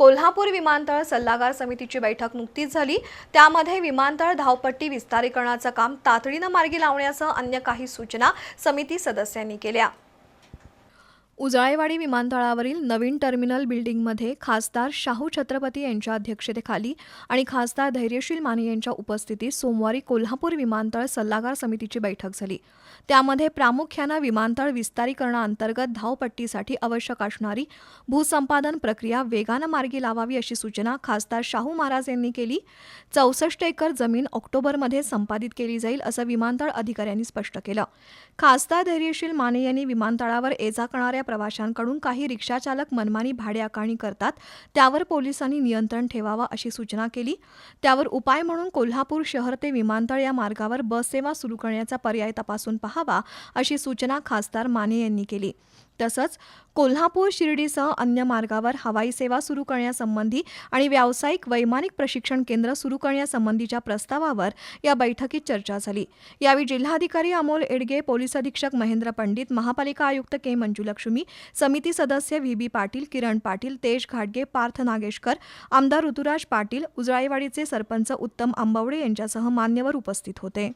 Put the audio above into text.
कोल्हापूर विमानतळ सल्लागार समितीची बैठक नुकतीच झाली. त्यामध्ये विमानतळ धावपट्टी विस्तारीकरणाचं काम तातडीनं मार्गी लावण्यासह अन्य काही सूचना समिती सदस्यांनी केल्या. उजाळेवाडी विमानतळावरील नवीन टर्मिनल बिल्डिंगमध्ये खासदार शाहू छत्रपती यांच्या अध्यक्षतेखाली आणि खासदार धैर्यशील माने यांच्या उपस्थितीत सोमवारी कोल्हापूर विमानतळ सल्लागार समितीची बैठक झाली. त्यामध्ये प्रामुख्यानं विमानतळ विस्तारीकरणाअंतर्गत धावपट्टीसाठी आवश्यक असणारी भूसंपादन प्रक्रिया वेगानं मार्गी लावावी अशी सूचना खासदार शाहू महाराज यांनी केली. चौसष्ट एकर जमीन ऑक्टोबरमध्ये संपादित केली जाईल असं विमानतळ अधिकाऱ्यांनी स्पष्ट केलं. खासदार धैर्यशील माने यांनी विमानतळावर ये जा करणाऱ्या प्रवाशांकडून काही रिक्षाचालक मनमानी भाडे आकारणी करतात त्यावर पोलिसांनी नियंत्रण ठेवावं अशी सूचना केली. त्यावर उपाय म्हणून कोल्हापूर शहर ते विमानतळ या मार्गावर बस सेवा सुरू करण्याचा पर्याय तपासून पहावा अशी सूचना खासदार माने यांनी केली. तसंच कोल्हापूर शिर्डीसह अन्य मार्गावर हवाई सेवा सुरू करण्यासंबंधी आणि व्यावसायिक वैमानिक प्रशिक्षण केंद्र सुरू करण्यासंबंधीच्या प्रस्तावावर या बैठकीत चर्चा झाली. यावेळी जिल्हाधिकारी अमोल एडगे पोलीस अधीक्षक महेंद्र पंडित महापालिका आयुक्त के. मंजुलक्ष्मी समिती सदस्य व्ही. बी. पाटील किरण पाटील तेज घाटगे पार्थ नागेशकर आमदार ऋतुराज पाटील उजळाईवाडीचे सरपंच उत्तम आंबवडे यांच्यासह मान्यवर उपस्थित होते.